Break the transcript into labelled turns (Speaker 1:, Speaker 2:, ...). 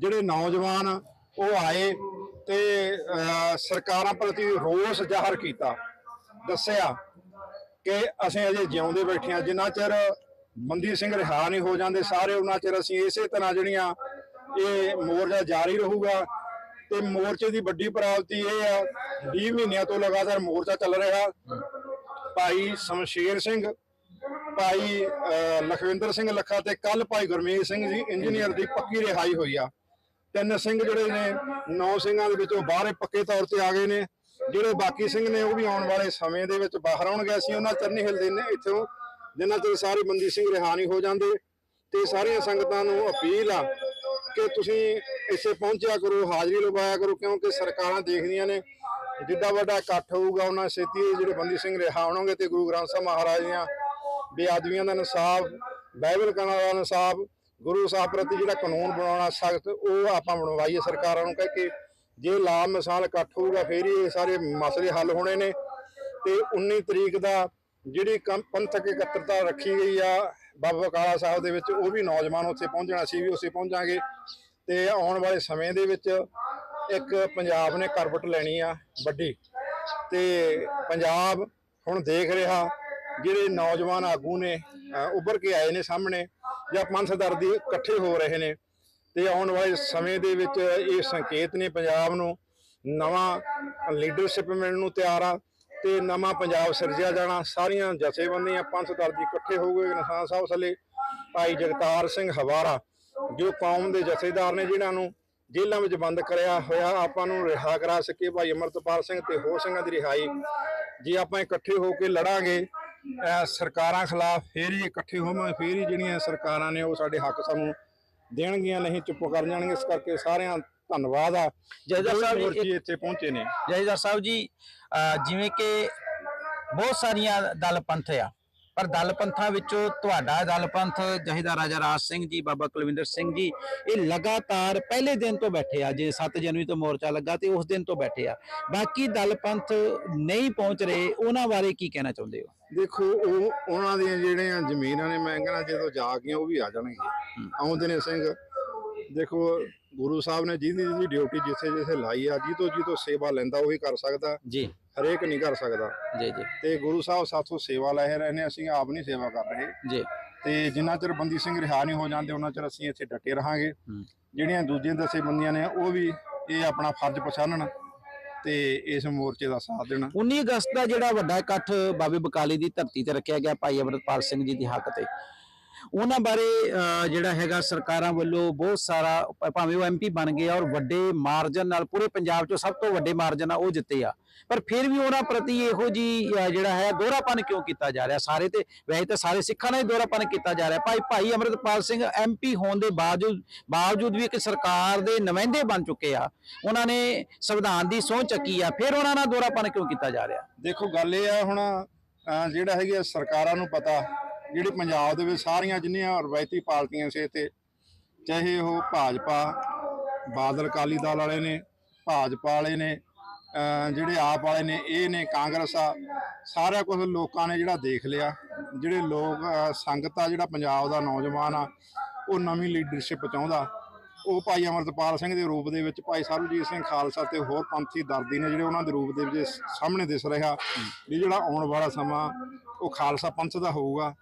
Speaker 1: ਜਿਹੜੇ ਨੌਜਵਾਨ ਉਹ ਆਏ ਤੇ ਸਰਕਾਰਾਂ ਪ੍ਰਤੀ ਰੋਸ ਜ਼ਾਹਰ ਕੀਤਾ। ਦੱਸਿਆ ਕਿ ਅਸੀਂ ਅਜੇ ਜਿਉਂਦੇ ਬੈਠੇ ਹਾਂ। ਜਿੰਨਾ ਚਿਰ ਬੰਦੀ ਸਿੰਘ ਰਿਹਾ ਨਹੀਂ ਹੋ ਜਾਂਦੇ, ਸਾਰੇ ਉਹਨਾਂ ਚਿਰ ਅਸੀਂ ਇਸੇ ਤਰ੍ਹਾਂ ਜਿਹੜੀਆਂ ਇਹ ਮੋਰਚਾ ਜਾਰੀ ਰਹੂਗਾ ਤੇ ਮੋਰਚੇ ਦੀ ਵੱਡੀ ਪ੍ਰਾਪਤੀ ਇਹ ਆ 20 ਮਹੀਨਿਆਂ ਤੋਂ ਲਗਾਤਾਰ ਮੋਰਚਾ ਚੱਲ ਰਿਹਾ। ਭਾਈ ਸ਼ਮਸ਼ੇਰ ਸਿੰਘ, ਭਾਈ ਲਖਵਿੰਦਰ ਸਿੰਘ ਲੱਖਾ ਤੇ ਕੱਲ ਭਾਈ ਗੁਰਮੀਤ ਸਿੰਘ ਜੀ, ਇੰਜੀਨੀਅਰ ਦੀ ਪੱਕੀ ਰਿਹਾਈ ਹੋਈ ਆ। ਤਿੰਨ ਸਿੰਘ ਜਿਹੜੇ ਨੇ, ਨੌ ਸਿੰਘਾਂ ਦੇ ਵਿੱਚੋਂ ਬਾਹਰੇ ਪੱਕੇ ਤੌਰ ਤੇ ਆ ਗਏ ਨੇ। ਜਿਹੜੇ ਬਾਕੀ ਸਿੰਘ ਨੇ, ਉਹ ਵੀ ਆਉਣ ਵਾਲੇ ਸਮੇਂ ਦੇ ਵਿੱਚ ਬਾਹਰ ਆਉਣਗੇ ਅਸੀਂ ਉਹਨਾਂ ਚਰਨੀ ਨਹੀਂ ਹਿਲਦੇ ਨੇ ਇੱਥੋਂ ਜਿੰਨਾ ਚਿਰ ਸਾਰੇ ਬੰਦੀ ਸਿੰਘ ਰਿਹਾ ਨਹੀਂ ਹੋ ਜਾਂਦੇ। ਤੇ ਸਾਰੀਆਂ ਸੰਗਤਾਂ ਨੂੰ ਅਪੀਲ ਆ ਕਿ ਤੁਸੀਂ ਇੱਥੇ ਪਹੁੰਚਿਆ ਕਰੋ, ਹਾਜ਼ਰੀ ਲਵਾਇਆ ਕਰੋ, ਕਿਉਂਕਿ ਸਰਕਾਰਾਂ ਦੇਖਦੀਆਂ ਨੇ, ਜਿੱਡਾ ਵੱਡਾ ਇਕੱਠ ਹੋਊਗਾ, ਉਹਨਾਂ ਛੇਤੀ ਜਿਹੜੇ ਬੰਦੀ ਸਿੰਘ ਰਿਹਾ ਹੋਣਗੇ ਤੇ ਗੁਰੂ ਗ੍ਰੰਥ ਸਾਹਿਬ ਮਹਾਰਾਜ ਦੀਆਂ ਬੇਅਦਬੀਆਂ ਦਾ ਇਨਸਾਫ, ਬਾਈਬਲ ਕਣਾ ਦਾ ਇਨਸਾਫ ਗੁਰੂ ਸਾਹਿਬ ਪ੍ਰਤੀ ਜਿਹੜਾ ਕਾਨੂੰਨ ਬਣਾਉਣਾ ਸਖਤ, ਉਹ ਆਪਾਂ ਬਣਵਾਈਏ ਸਰਕਾਰਾਂ ਨੂੰ ਕਹਿ ਕੇ, ਜੇ ਲਾ ਮਿਸਾਲ ਇਕੱਠ ਹੋਊਗਾ, ਫੇਰ ਹੀ ਇਹ ਸਾਰੇ ਮਸਲੇ ਹੱਲ ਹੋਣੇ ਨੇ। ਤੇ 19 ਤਰੀਕ ਦਾ ਜਿਹੜੀ ਕੰ- ਪੰਥਕ ਇਕੱਤਰਤਾ ਰੱਖੀ ਗਈ ਆ, ਬਾਬਾ ਕਾਲਾ ਸਾਹਿਬ ਦੇ ਵਿੱਚ, ਉਹ ਵੀ ਨੌਜਵਾਨ ਉੱਥੇ ਪਹੁੰਚਣਾ ਸੀ ਵੀ ਉੱਥੇ ਪਹੁੰਚਾਂਗੇ। ਤੇ ਆਉਣ ਵਾਲੇ ਸਮੇਂ ਦੇ ਵਿੱਚ ਇੱਕ ਪੰਜਾਬ ਨੇ ਕਰਵਟ ਲੈਣੀ ਆ, ਵੱਡੀ। ਤੇ ਪੰਜਾਬ ਹੁਣ ਦੇਖ ਰਿਹਾ, ਜਿਹੜੇ ਨੌਜਵਾਨ ਆਗੂ ਨੇ ਅਹ ਉੱਭਰ ਕੇ ਆਏ ਨੇ ਸਾਹਮਣੇ ਜਾਂ ਪੰਥ ਦਰਦੀ ਇਕੱਠੇ ਹੋ ਰਹੇ ਨੇ ਤੇ ਆਉਣ ਵਾਲੇ ਸਮੇਂ ਦੇ ਵਿੱਚ ਇਹ ਸੰਕੇਤ ਨੇ ਪੰਜਾਬ ਨੂੰ, ਨਵਾਂ ਲੀਡਰਸ਼ਿਪ ਮਿਲਣ ਨੂੰ ਤਿਆਰ ਆ ਤੇ ਨਵਾਂ ਪੰਜਾਬ ਸਿਰਜਿਆ ਜਾਣਾ। ਸਾਰੀਆਂ ਜਥੇਬੰਦੀਆਂ ਪੰਥ ਦਰਦੀ ਇਕੱਠੇ ਹੋ ਗਏ ਨਿਸ਼ਾਨ ਸਾਹਿਬ ਥੱਲੇ ਭਾਈ ਜਗਤਾਰ ਸਿੰਘ ਹਵਾਰਾ, ਜੋ ਕੌਮ ਦੇ ਜਥੇਦਾਰ ਨੇ ਜਿਨ੍ਹਾਂ ਨੂੰ ਜੇਲ੍ਹਾਂ ਵਿੱਚ ਬੰਦ ਕਰਿਆ ਹੋਇਆ, ਆਪਾਂ ਨੂੰ ਰਿਹਾ ਕਰਾ ਸਕੇ। ਭਾਈ ਅਮਰਤਪਾਲ ਸਿੰਘ ਤੇ ਹੋਰ ਸਿੰਘਾਂ ਦੀ ਰਿਹਾਈ। ਜੇ ਆਪਾਂ ਇਕੱਠੇ ਹੋ ਕੇ ਲੜਾਂਗੇ ਸਰਕਾਰਾਂ ਖਿਲਾਫ ਫੇਰ ਹੀ ਇਕੱਠੇ ਹੋਵਾਂਗੇ ਫੇਰ ਹੀ ਜਿਹੜੀਆਂ ਸਰਕਾਰਾਂ ਨੇ ਉਹ ਸਾਡੇ ਹੱਕ ਸਾਨੂੰ ਦੇਣਗੀਆਂ ਨਹੀਂ ਚੁੱਪ ਕਰ ਜਾਣਗੇ ਇਸ ਕਰਕੇ ਸਾਰਿਆਂ ਧੰਨਵਾਦ ਆ।
Speaker 2: ਜੈਦਾ ਸਾਹਿਬ ਜੀ,
Speaker 1: ਇੱਥੇ ਪਹੁੰਚੇ ਨੇ।
Speaker 2: ਜੈਦਾਰ ਸਾਹਿਬ ਜੀ ਜਿਵੇਂ ਕਿ ਬਹੁਤ ਸਾਰੀਆਂ ਦਲ ਪੰਥ ਆ ਪਰ ਦਲ ਪੰਥਾਂ ਵਿੱਚੋਂ ਤੁਹਾਡਾ ਦਲ ਪੰਥ ਜਹੀਦਾ ਰਾਜਾ ਰਾਜ ਸਿੰਘ ਜੀ ਬਾਬਾ ਕੁਲਵਿੰਦਰ ਸਿੰਘ ਜੀ ਇਹ ਲਗਾਤਾਰ ਪਹਿਲੇ ਦਿਨ ਤੋਂ ਬੈਠੇ ਆ ਜੇ 7 ਜਨਵਰੀ ਤੋਂ ਮੋਰਚਾ ਲੱਗਾ ਤੇ ਉਸ ਦਿਨ ਤੋਂ ਬੈਠੇ ਆ। ਬਾਕੀ ਦਲ ਪੰਥ ਨਹੀਂ ਪਹੁੰਚ ਰਹੇ ਉਹਨਾਂ ਬਾਰੇ ਕੀ ਕਹਿਣਾ ਚਾਹੁੰਦੇ ਹੋ?
Speaker 1: ਦੇਖੋ ਉਹ ਉਹਨਾਂ ਦੀਆਂ ਜਿਹੜੀਆਂ ਜ਼ਮੀਨਾਂ ਨੇ ਮੈਂ ਕਹਿੰਦਾ ਜਦੋਂ ਜਾ ਗਈਆਂ ਉਹ ਵੀ ਆ ਜਾਣਗੇ ਆਉਂਦੇ ਨੇ ਸਿੰਘ। ਦੇਖੋ ਗੁਰੂ ਸਾਹਿਬ ਨੇ ਜਿਹਦੀ ਜਿਹਦੀ ਡਿਊਟੀ ਜਿੱਥੇ ਜਿੱਥੇ ਲਾਈ ਆ ਜੀ ਤੋਂ ਜੀ ਤੋਂ ਸੇਵਾ ਲੈਂਦਾ ਉਹੀ ਕਰ ਸਕਦਾ।
Speaker 2: ਜੀ।
Speaker 1: ਹਰੇਕ ਨਹੀਂ ਕਰ ਸਕਦਾ।
Speaker 2: ਜੀ ਜੀ।
Speaker 1: ਤੇ ਗੁਰੂ ਸਾਹਿਬ ਸਾਥੋਂ ਸੇਵਾ ਲੈ ਰਹੇ ਨੇ ਅਸੀਂ ਆਪ ਨਹੀਂ ਸੇਵਾ ਕਰ ਰਹੇ।
Speaker 2: ਜੀ।
Speaker 1: ਤੇ ਜਿੰਨਾ ਚਿਰ ਬੰਦੀ ਸਿੰਘ ਰਿਹਾ ਨਹੀਂ ਹੋ ਜਾਂਦੇ ਉਹਨਾਂ ਚਿਰ ਅਸੀਂ ਇੱਥੇ ਡਟੇ ਰਹਾਂਗੇ। ਜਿਹੜੀਆਂ ਦੂਜੀਆਂ ਦਸੇਬੰਦੀਆਂ ਨੇ ਉਹ ਵੀ ਇਹ ਆਪਣਾ ਫਰਜ਼ ਪਛਾਣਨ ਤੇ ਇਸ ਮੋਰਚੇ ਦਾ ਸਾਥ ਦੇਣ।
Speaker 2: 19 ਅਗਸਤ ਦਾ ਜਿਹੜਾ ਵੱਡਾ ਇਕੱਠ ਬਾਬੇ ਬਕਾਲੇ ਦੀ ਧਰਤੀ ਤੇ ਰੱਖਿਆ ਗਿਆ ਭਾਈ ਅਮਰਤਪਾਲ ਸਿੰਘ ਜੀ ਦੀ ਹੱਕ ਤੇ। ਉਹਨਾਂ ਬਾਰੇ ਜਿਹੜਾ ਹੈਗਾ ਸਰਕਾਰਾਂ ਵੱਲੋਂ ਬਹੁਤ ਸਾਰਾ ਭਾਵੇਂ ਉਹ ਐਮਪੀ ਬਣ ਗਏ ਔਰ ਵੱਡੇ ਮਾਰਜਨ ਨਾਲ ਪੂਰੇ ਪੰਜਾਬ 'ਚੋਂ ਸਭ ਤੋਂ ਵੱਡੇ ਮਾਰਜਨ ਨਾਲ ਉਹ ਜਿੱਤੇ ਆ। ਪਰ ਫਿਰ ਵੀ ਉਹਨਾਂ ਪ੍ਰਤੀ ਇਹੋ ਜੀ ਜਿਹੜਾ ਹੈ ਦੋਹਰਾਪਨ ਕਿਉਂ ਕੀਤਾ ਜਾ ਰਿਹਾ? ਸਾਰੇ ਤੇ ਵੈਸੇ ਤਾਂ ਸਾਰੇ ਸਿੱਖਾਂ ਨਾਲ ਹੀ ਦੋਹਰਾਪਨ ਕੀਤਾ ਜਾ ਰਿਹਾ। ਭਾਈ ਭਾਈ ਅਮਰਤਪਾਲ ਸਿੰਘ ਐਮਪੀ ਹੋਣ ਦੇ ਬਾਵਜੂਦ ਬਾਵਜੂਦ ਵੀ ਇੱਕ ਸਰਕਾਰ ਦੇ ਨੁਮਾਇੰਦੇ ਬਣ ਚੁੱਕੇ ਆ, ਉਹਨਾਂ ਨੇ ਸੰਵਿਧਾਨ ਦੀ ਸਹੁੰ ਚੱਕੀ ਆ, ਫਿਰ ਉਹਨਾਂ ਨਾਲ ਦੋਹਰਾਪਨ ਕਿਉਂ ਕੀਤਾ ਜਾ ਰਿਹਾ?
Speaker 1: ਦੇਖੋ, ਗੱਲ ਇਹ ਆ ਹੁਣ ਜਿਹੜਾ ਹੈਗੀ ਸਰਕਾਰਾਂ ਨੂੰ ਪਤਾ ਜਿਹੜੀ ਪੰਜਾਬ ਦੇ ਵਿੱਚ ਸਾਰੀਆਂ ਜਿੰਨੀਆਂ ਰਵਾਇਤੀ ਪਾਰਟੀਆਂ ਸੀ ਤੇ ਚਾਹੇ ਉਹ ਭਾਜਪਾ, ਬਾਦਲ ਅਕਾਲੀ ਦਲ ਵਾਲੇ ਨੇ, ਭਾਜਪਾ ਵਾਲੇ ਨੇ ਜਿਹੜੇ ਆਪ ਵਾਲੇ ਨੇ, ਇਹ ਨੇ, ਕਾਂਗਰਸ ਆ, ਸਾਰਾ ਕੁਝ ਲੋਕਾਂ ਨੇ ਜਿਹੜਾ ਦੇਖ ਲਿਆ। ਜਿਹੜੇ ਲੋਕ ਸੰਗਤ ਆ, ਜਿਹੜਾ ਪੰਜਾਬ ਦਾ ਨੌਜਵਾਨ ਆ, ਉਹ ਨਵੀਂ ਲੀਡਰਸ਼ਿਪ ਚਾਹੁੰਦਾ। ਉਹ ਭਾਈ ਅਮਰਤਪਾਲ ਸਿੰਘ ਦੇ ਰੂਪ ਦੇ ਵਿੱਚ ਭਾਈ ਸਰਬਜੀਤ ਸਿੰਘ ਖਾਲਸਾ ਤੇ ਹੋਰ ਪੰਥੀ ਦਰਦੀ ਨੇ ਜਿਹੜੇ ਉਹਨਾਂ ਦੇ ਰੂਪ ਦੇ ਵਿੱਚ ਸਾਹਮਣੇ ਦਿਸ ਰਿਹਾ, ਵੀ ਜਿਹੜਾ ਆਉਣ ਵਾਲਾ ਸਮਾਂ, ਉਹ ਖਾਲਸਾ ਪੰਥ ਦਾ ਹੋਊਗਾ।